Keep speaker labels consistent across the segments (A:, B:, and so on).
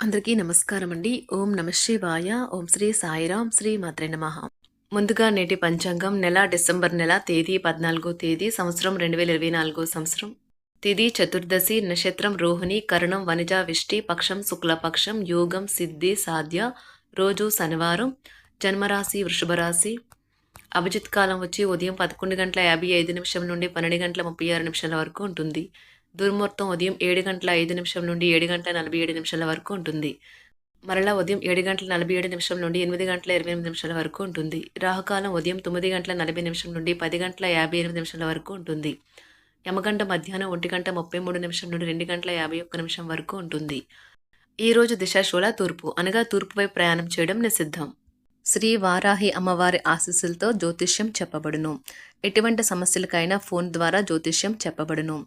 A: అందరికీ నమస్కారం అండి ఓం నమ శివాయ. ఓం శ్రీ సాయిరాం. శ్రీ మాత్రే నమ. ముందుగా నేటి పంచాంగం నెల డిసెంబర్ నెల తేదీ పద్నాలుగో తేదీ సంవత్సరం రెండు వేల ఇరవై నాలుగో సంవత్సరం. తిది చతుర్దశి నక్షత్రం రోహిణి కరణం వనిజ విష్టి పక్షం శుక్లపక్షం యోగం సిద్ధి సాధ్య రోజు శనివారం జన్మరాశి వృషభరాశి. అభిజిత్ కాలం వచ్చి ఉదయం పదకొండు గంటల యాభై ఐదు నిమిషం నుండి పన్నెండు గంటల ముప్పై ఆరు నిమిషాల వరకు ఉంటుంది. దుర్ముహూర్తం ఉదయం ఏడు గంటల ఐదు నిమిషం నుండి ఏడు గంటల నలభై ఏడు నిమిషాల వరకు ఉంటుంది. మరలా ఉదయం ఏడు గంటల నలభై ఏడు నిమిషం నుండి ఎనిమిది గంటల ఇరవై ఎనిమిది నిమిషాల వరకు ఉంటుంది. రాహుకాలం ఉదయం తొమ్మిది గంటల నలభై నిమిషం నుండి పది గంటల యాభై ఎనిమిది నిమిషాల వరకు ఉంటుంది. యమగంట మధ్యాహ్నం ఒంటి గంట ముప్పై మూడు నిమిషం నుండి రెండు గంటల యాభై ఒక్క నిమిషం వరకు ఉంటుంది. ఈ రోజు దిశాశూల తూర్పు అనగా తూర్పుపై ప్రయాణం చేయడం నిషిద్ధం. శ్రీ వారాహి అమ్మవారి ఆశీస్సులతో జ్యోతిష్యం చెప్పబడును. ఎటువంటి సమస్యలకైనా ఫోన్ ద్వారా జ్యోతిష్యం చెప్పబడును.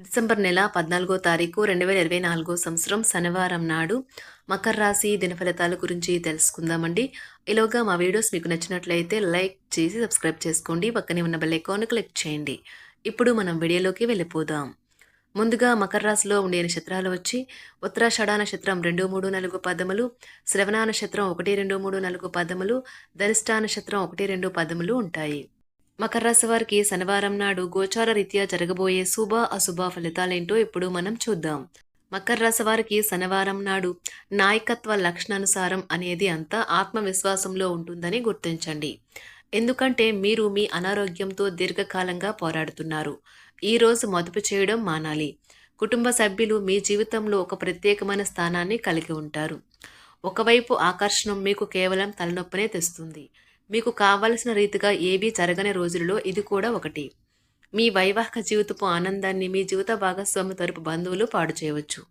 A: డిసెంబర్ నెల పద్నాలుగో తారీఖు రెండు వేల ఇరవై నాలుగో సంవత్సరం శనివారం నాడు మకర రాశి దినఫలితాల గురించి తెలుసుకుందామండి. ఇలోగా మా వీడియోస్ మీకు నచ్చినట్లయితే లైక్ చేసి సబ్స్క్రైబ్ చేసుకోండి. పక్కనే ఉన్న బెల్ ఐకాన్ క్లిక్ చేయండి. ఇప్పుడు మనం వీడియోలోకి వెళ్ళిపోదాం. ముందుగా మకర రాశిలో ఉండే నక్షత్రాలు వచ్చి ఉత్తరాషాఢ నక్షత్రం రెండు మూడు నాలుగు పదములు శ్రవణ నక్షత్రం ఒకటి రెండు మూడు నాలుగు పదములు ధనిష్ట నక్షత్రం ఒకటి రెండు పదములు ఉంటాయి. మకర రాశి వారికి శనివారం నాడు గోచార రీత్యా జరగబోయే శుభ అశుభ ఫలితాలేంటో ఇప్పుడు మనం చూద్దాం. మకర రాశి వారికి శనివారం నాడు నాయకత్వ లక్షణానుసారం అనేది అంతా ఆత్మవిశ్వాసంలో ఉంటుందని గుర్తించండి. ఎందుకంటే మీరు మీ అనారోగ్యంతో దీర్ఘకాలంగా పోరాడుతున్నారు. ఈ రోజు మదుపు చేయడం మానాలి. కుటుంబ సభ్యులు మీ జీవితంలో ఒక ప్రత్యేకమైన స్థానాన్ని కలిగి ఉంటారు. ఒకవైపు ఆకర్షణం మీకు కేవలం తలనొప్పినే తెస్తుంది. మీకు కావలసిన రీతిగా ఏవీ జరగని రోజులలో ఇది కూడా ఒకటి. మీ వైవాహిక జీవితపు ఆనందాన్ని మీ జీవిత భాగస్వామి తరపు బంధువులు పాడు చేయవచ్చు.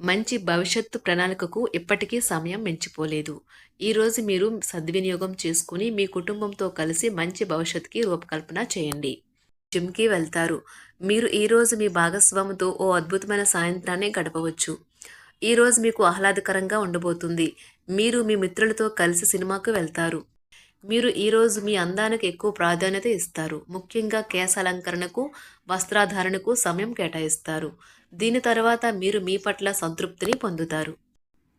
A: మంచి భవిష్యత్తు ప్రణాళికకు ఇప్పటికీ సమయం మించిపోలేదు. ఈరోజు మీరు సద్వినియోగం చేసుకుని మీ కుటుంబంతో కలిసి మంచి భవిష్యత్తుకి రూపకల్పన చేయండి. జిమ్కి వెళ్తారు. మీరు ఈరోజు మీ భాగస్వామితో ఓ అద్భుతమైన సాయంత్రాన్ని గడపవచ్చు. ఈరోజు మీకు ఆహ్లాదకరంగా ఉండబోతుంది. మీరు మీ మిత్రులతో కలిసి సినిమాకు వెళ్తారు. మీరు ఈరోజు మీ అందానికి ఎక్కువ ప్రాధాన్యత ఇస్తారు. ముఖ్యంగా కేశ అలంకరణకు వస్త్రాధారణకు సమయం కేటాయిస్తారు. దీని తర్వాత మీరు మీ పట్ల సంతృప్తిని పొందుతారు.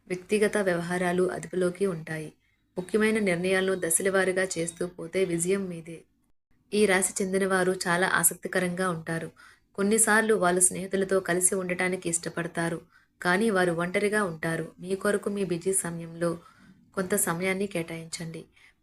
A: వ్యక్తిగత వ్యవహారాలు అదుపులోకి ఉంటాయి. ముఖ్యమైన నిర్ణయాలను దశలవారీగా చేస్తూ పోతే విజయం మీదే. ఈ రాశి చెందినవారు చాలా ఆసక్తికరంగా ఉంటారు. కొన్నిసార్లు వాళ్ళు స్నేహితులతో కలిసి ఉండటానికి ఇష్టపడతారు. కానీ వారు ఒంటరిగా ఉంటారు. మీ కొరకు మీ బిజీ సమయంలో కొంత సమయాన్ని కేటాయించండి.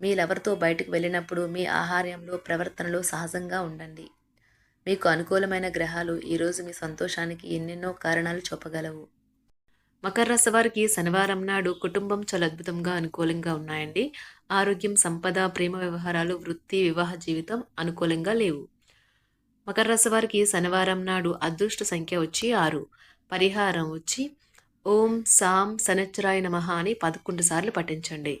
A: మీ లవర్తో బయటకు వెళ్ళినప్పుడు మీ ఆహార్యంలో ప్రవర్తనలో సహజంగా ఉండండి. మీకు అనుకూలమైన గ్రహాలు ఈరోజు మీ సంతోషానికి ఎన్నెన్నో కారణాలు చూపగలవు. మకర రాశి వారికి శనివారం నాడు కుటుంబం చాలా అద్భుతంగా అనుకూలంగా ఉన్నాయండి. ఆరోగ్యం సంపద ప్రేమ వ్యవహారాలు వృత్తి వివాహ జీవితం అనుకూలంగా లేవు. మకర రాశి వారికి శనివారం నాడు అదృష్ట సంఖ్య వచ్చి ఆరు. పరిహారం వచ్చి ఓం సాం శనచ్చరాయ నమ అని పదకొండు సార్లు పఠించండి.